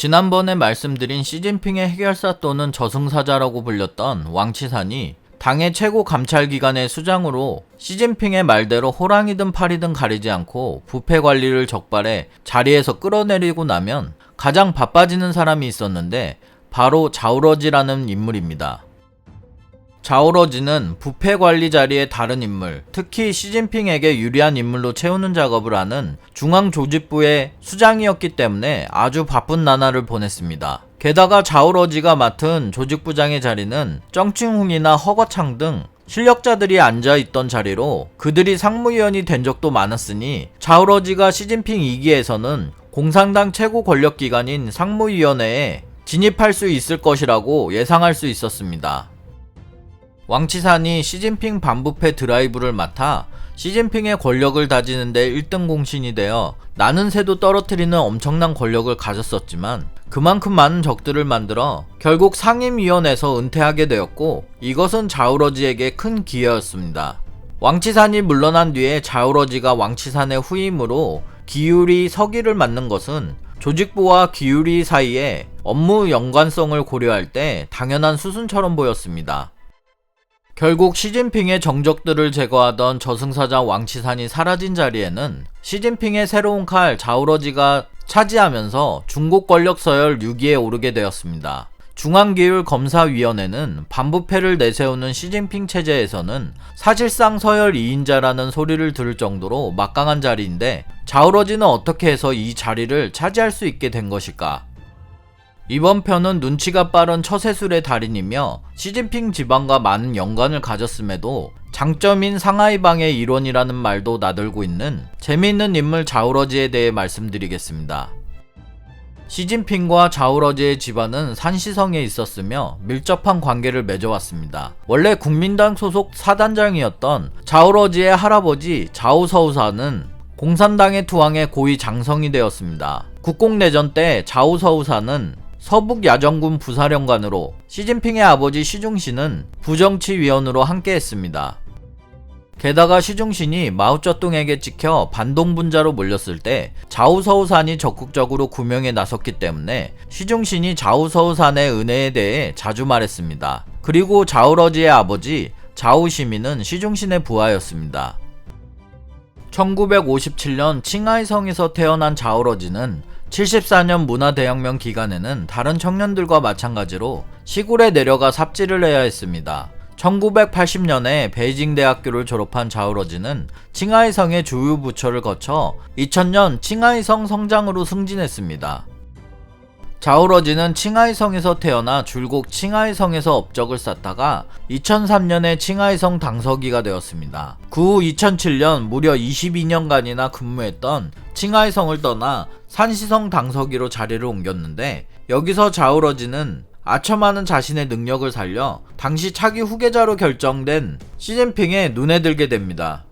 지난번에 말씀드린 시진핑의 해결사 또는 저승사자라고 불렸던 왕치산이 당의 최고 감찰기관의 수장으로 시진핑의 말대로 호랑이든 파리든 가리지 않고 부패 관리를 적발해 자리에서 끌어내리고 나면 가장 바빠지는 사람이 있었는데 바로 자우러지라는 인물입니다. 자오러지는 부패 관리 자리의 다른 인물, 특히 시진핑에게 유리한 인물로 채우는 작업을 하는 중앙조직부의 수장이었기 때문에 아주 바쁜 나날을 보냈습니다. 게다가 자오러지가 맡은 조직부장의 자리는 정칭훈이나 허거창 등 실력자들이 앉아 있던 자리로 그들이 상무위원이 된 적도 많았으니 자오러지가 시진핑 2기에서는 공산당 최고 권력기관인 상무위원회에 진입할 수 있을 것이라고 예상할 수 있었습니다. 왕치산이 시진핑 반부패 드라이브를 맡아 시진핑의 권력을 다지는데 1등 공신이 되어 나는 새도 떨어뜨리는 엄청난 권력을 가졌었지만 그만큼 많은 적들을 만들어 결국 상임위원회에서 은퇴하게 되었고 이것은 자우러지에게 큰 기회였습니다. 왕치산이 물러난 뒤에 자우러지가 왕치산의 후임으로 기율이 서기를 맡는 것은 조직부와 기율이 사이에 업무 연관성을 고려할 때 당연한 수순처럼 보였습니다. 결국 시진핑의 정적들을 제거하던 저승사자 왕치산이 사라진 자리에는 시진핑의 새로운 칼 자우러지가 차지하면서 중국 권력 서열 6위에 오르게 되었습니다. 중앙기율 검사위원회는 반부패를 내세우는 시진핑 체제에서는 사실상 서열 2인자라는 소리를 들을 정도로 막강한 자리인데 자우러지는 어떻게 해서 이 자리를 차지할 수 있게 된 것일까? 이번 편은 눈치가 빠른 처세술의 달인이며 시진핑 지방과 많은 연관을 가졌음에도 장점인 상하이방의 일원이라는 말도 나들고 있는 재미있는 인물 자우러지에 대해 말씀드리겠습니다. 시진핑과 자우러지의 집안은 산시성에 있었으며 밀접한 관계를 맺어왔습니다. 원래 국민당 소속 사단장이었던 자우러지의 할아버지 자우서우사는 공산당의 투항에 고위 장성이 되었습니다. 국공내전 때 자우서우사는 서북 야전군 부사령관으로 시진핑의 아버지 시중신은 부정치위원으로 함께했습니다. 게다가 시중신이 마오쩌둥에게 찍혀 반동분자로 몰렸을 때 자우서우산이 적극적으로 구명에 나섰기 때문에 시중신이 자우서우산의 은혜에 대해 자주 말했습니다. 그리고 자우러지의 아버지 자우시민은 시중신의 부하였습니다. 1957년 칭하이성에서 태어난 자우러지는 74년 문화대혁명 기간에는 다른 청년들과 마찬가지로 시골에 내려가 삽질을 해야 했습니다. 1980년에 베이징 대학교를 졸업한 자우러지는 칭하이성의 주요 부처를 거쳐 2000년 칭하이성 성장으로 승진했습니다. 자우러지는 칭하이성에서 태어나 줄곧 칭하이성에서 업적을 쌓다가 2003년에 칭하이성 당서기가 되었습니다. 그 후 2007년 무려 22년간이나 근무했던 칭하이 성을 떠나 산시성 당서기로 자리를 옮겼는데 여기서 자우러지는 아첨하는 자신의 능력을 살려 당시 차기 후계자로 결정된 시진핑의 눈에 들게 됩니다.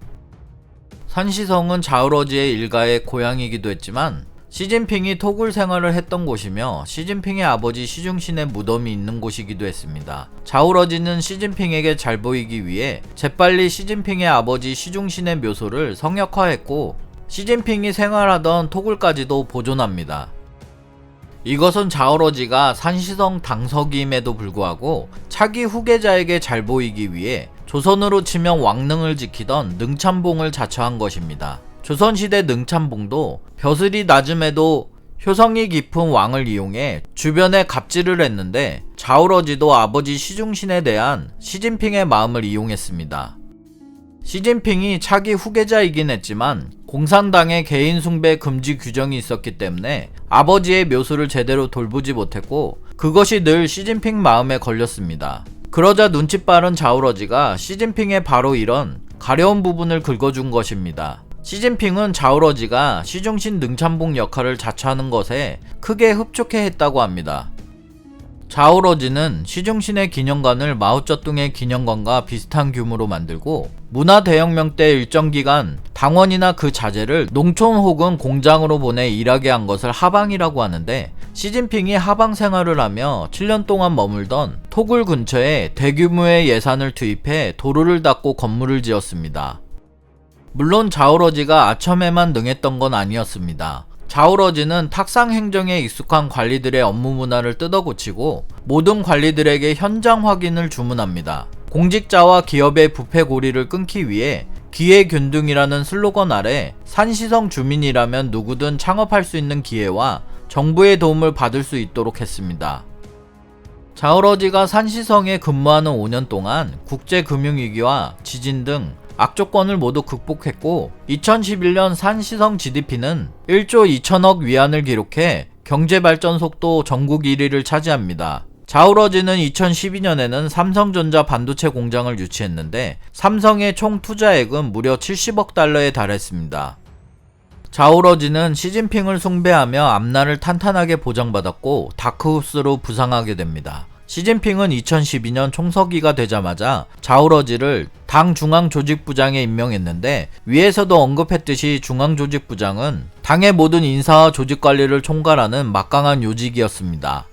산시성은 자우러지의 일가의 고향이기도 했지만 시진핑이 토굴 생활을 했던 곳이며 시진핑의 아버지 시중신의 무덤이 있는 곳이기도 했습니다. 자우러지는 시진핑에게 잘 보이기 위해 재빨리 시진핑의 아버지 시중신의 묘소를 성역화했고 시진핑이 생활하던 토굴까지도 보존합니다. 이것은 자우러지가 산시성 당석임에도 불구하고 차기 후계자에게 잘 보이기 위해 조선으로 치면 왕릉을 지키던 능참봉을 자처한 것입니다. 조선시대 능참봉도 벼슬이 낮음에도 효성이 깊은 왕을 이용해 주변에 갑질을 했는데 자우러지도 아버지 시중신에 대한 시진핑의 마음을 이용했습니다. 시진핑이 차기 후계자이긴 했지만 공산당의 개인 숭배 금지 규정이 있었기 때문에 아버지의 묘수를 제대로 돌보지 못했고 그것이 늘 시진핑 마음에 걸렸습니다. 그러자 눈치 빠른 자우러지가 시진핑의 바로 이런 가려운 부분을 긁어준 것입니다. 시진핑은 자우러지가 시중신 능참봉 역할을 자처하는 것에 크게 흡족해 했다고 합니다. 자우러지는 시중신의 기념관을 마오쩌둥의 기념관과 비슷한 규모로 만들고 문화대혁명 때 일정 기간 당원이나 그 자제를 농촌 혹은 공장으로 보내 일하게 한 것을 하방이라고 하는데 시진핑이 하방 생활을 하며 7년 동안 머물던 토굴 근처에 대규모의 예산을 투입해 도로를 닦고 건물을 지었습니다. 물론 자우러지가 아첨에만 능했던 건 아니었습니다. 자오러지는 탁상 행정에 익숙한 관리들의 업무 문화를 뜯어고치고 모든 관리들에게 현장 확인을 주문합니다. 공직자와 기업의 부패 고리를 끊기 위해 기회균등이라는 슬로건 아래 산시성 주민이라면 누구든 창업할 수 있는 기회와 정부의 도움을 받을 수 있도록 했습니다. 자오러지가 산시성에 근무하는 5년 동안 국제금융위기와 지진 등 악조건을 모두 극복했고 2011년 산시성 GDP는 1조 2천억 위안을 기록해 경제 발전 속도 전국 1위를 차지합니다. 자우러지는 2012년에는 삼성전자 반도체 공장을 유치했는데 삼성의 총 투자액은 무려 70억 달러에 달했습니다. 자우러지는 시진핑을 숭배하며 앞날을 탄탄하게 보장받았고 다크호스로 부상하게 됩니다. 시진핑은 2012년 총서기가 되자마자 자우러지를 당 중앙조직부장에 임명했는데 위에서도 언급했듯이 중앙조직부장은 당의 모든 인사와 조직관리를 총괄하는 막강한 요직이었습니다.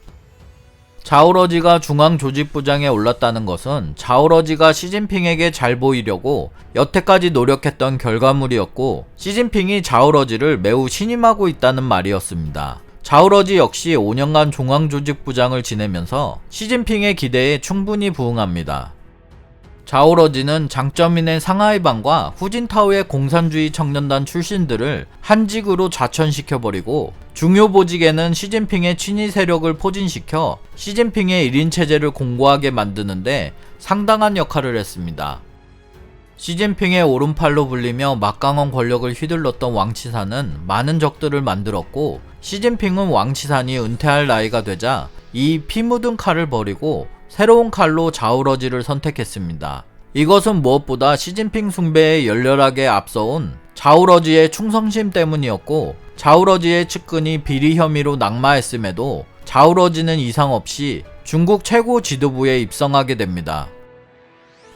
자우러지가 중앙조직부장에 올랐다는 것은 자우러지가 시진핑에게 잘 보이려고 여태까지 노력했던 결과물이었고 시진핑이 자우러지를 매우 신임하고 있다는 말이었습니다. 자우러지 역시 5년간 중앙조직부장을 지내면서 시진핑의 기대에 충분히 부응합니다. 자오러지는 장점인의 상하이방과 후진타오의 공산주의 청년단 출신들을 한직으로 좌천시켜버리고 중요 보직에는 시진핑의 친위 세력을 포진시켜 시진핑의 1인 체제를 공고하게 만드는데 상당한 역할을 했습니다. 시진핑의 오른팔로 불리며 막강한 권력을 휘둘렀던 왕치산은 많은 적들을 만들었고 시진핑은 왕치산이 은퇴할 나이가 되자 이 피 묻은 칼을 버리고 새로운 칼로 자우러지를 선택했습니다. 이것은 무엇보다 시진핑 숭배에 열렬하게 앞서온 자우러지의 충성심 때문이었고 자우러지의 측근이 비리 혐의로 낙마했음에도 자우러지는 이상 없이 중국 최고 지도부에 입성하게 됩니다.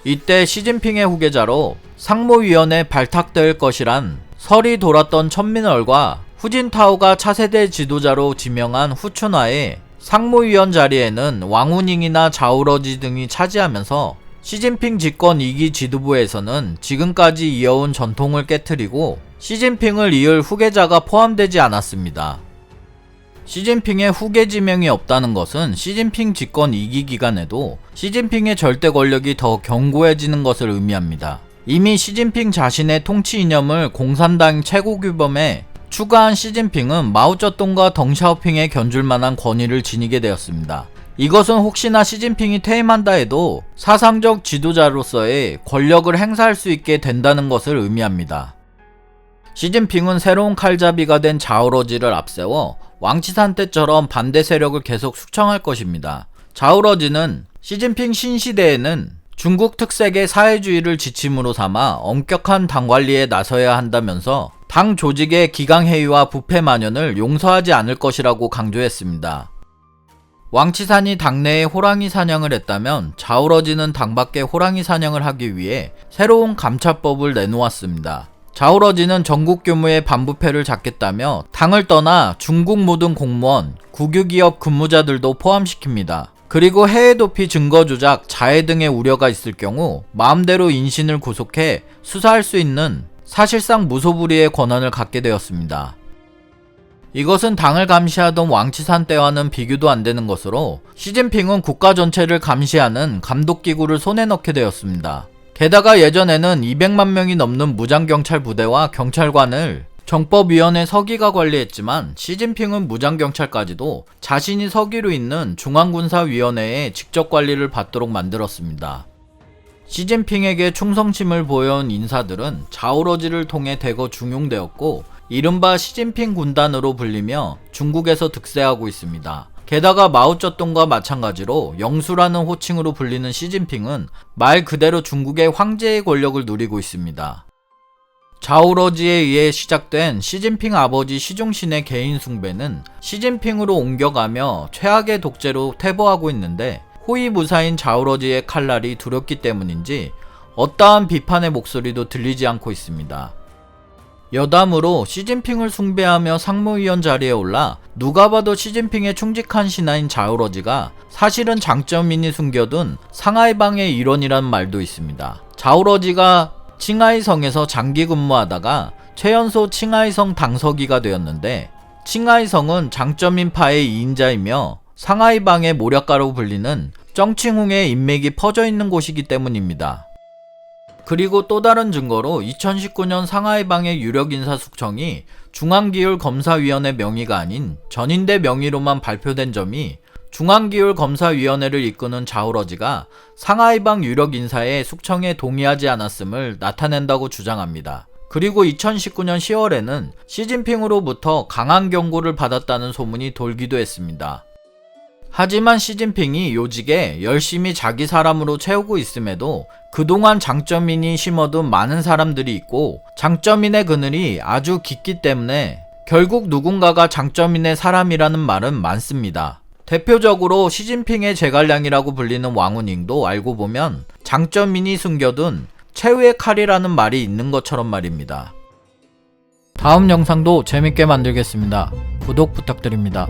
이때 시진핑의 후계자로 상무위원회 발탁될 것이란 설이 돌았던 천민얼과 후진타오가 차세대 지도자로 지명한 후춘화에 상무위원 자리에는 왕우닝이나 자우러지 등이 차지하면서 시진핑 집권 2기 지도부에서는 지금까지 이어온 전통을 깨뜨리고 시진핑을 이을 후계자가 포함되지 않았습니다. 시진핑의 후계 지명이 없다는 것은 시진핑 집권 2기 기간에도 시진핑의 절대 권력이 더 견고해지는 것을 의미합니다. 이미 시진핑 자신의 통치 이념을 공산당 최고 규범에 추가한 시진핑은 마오쩌둥과 덩샤오핑에 견줄 만한 권위를 지니게 되었습니다. 이것은 혹시나 시진핑이 퇴임한다 해도 사상적 지도자로서의 권력을 행사할 수 있게 된다는 것을 의미합니다. 시진핑은 새로운 칼잡이가 된 자오러지를 앞세워 왕치산 때처럼 반대 세력을 계속 숙청할 것입니다. 자오러지는 시진핑 신시대에는 중국 특색의 사회주의를 지침으로 삼아 엄격한 당 관리에 나서야 한다면서 당 조직의 기강회의와 부패 만연을 용서하지 않을 것이라고 강조했습니다. 왕치산이 당내에 호랑이 사냥을 했다면 자우러지는 당 밖에 호랑이 사냥을 하기 위해 새로운 감찰법을 내놓았습니다. 자우러지는 전국 규모의 반부패를 잡겠다며 당을 떠나 중국 모든 공무원, 국유기업 근무자들도 포함시킵니다. 그리고 해외 도피 증거 조작, 자해 등의 우려가 있을 경우 마음대로 인신을 구속해 수사할 수 있는 사실상 무소불위의 권한을 갖게 되었습니다. 이것은 당을 감시하던 왕치산 때와는 비교도 안 되는 것으로 시진핑은 국가 전체를 감시하는 감독기구를 손에 넣게 되었습니다. 게다가 예전에는 200만 명이 넘는 무장경찰 부대와 경찰관을 정법위원회 서기가 관리했지만 시진핑은 무장경찰까지도 자신이 서기로 있는 중앙군사위원회에 직접 관리를 받도록 만들었습니다. 시진핑에게 충성심을 보여온 인사들은 자오러지를 통해 대거 중용되었고 이른바 시진핑 군단으로 불리며 중국에서 득세하고 있습니다. 게다가 마오쩌둥과 마찬가지로 영수라는 호칭으로 불리는 시진핑은 말 그대로 중국의 황제의 권력을 누리고 있습니다. 자오러지에 의해 시작된 시진핑 아버지 시종신의 개인 숭배는 시진핑으로 옮겨가며 최악의 독재로 퇴보하고 있는데 호위무사인 자우러지의 칼날이 두렵기 때문인지 어떠한 비판의 목소리도 들리지 않고 있습니다. 여담으로 시진핑을 숭배하며 상무위원 자리에 올라 누가 봐도 시진핑의 충직한 신하인 자우러지가 사실은 장점인이 숨겨둔 상하이방의 일원이란 말도 있습니다. 자우러지가 칭하이성에서 장기 근무하다가 최연소 칭하이성 당서기가 되었는데 칭하이성은 장점인파의 2인자이며 상하이방의 모략가로 불리는 정칭홍의 인맥이 퍼져 있는 곳이기 때문입니다. 그리고 또 다른 증거로 2019년 상하이방의 유력 인사 숙청이 중앙기율 검사위원회 명의가 아닌 전인대 명의로만 발표된 점이 중앙기율 검사위원회를 이끄는 자우러지가 상하이방 유력 인사의 숙청에 동의하지 않았음을 나타낸다고 주장합니다. 그리고 2019년 10월에는 시진핑으로부터 강한 경고를 받았다는 소문이 돌기도 했습니다. 하지만 시진핑이 요직에 열심히 자기 사람으로 채우고 있음에도 그동안 장점인이 심어둔 많은 사람들이 있고 장점인의 그늘이 아주 깊기 때문에 결국 누군가가 장점인의 사람이라는 말은 많습니다. 대표적으로 시진핑의 제갈량이라고 불리는 왕우닝도 알고 보면 장점인이 숨겨둔 최후의 칼이라는 말이 있는 것처럼 말입니다. 다음 영상도 재밌게 만들겠습니다. 구독 부탁드립니다.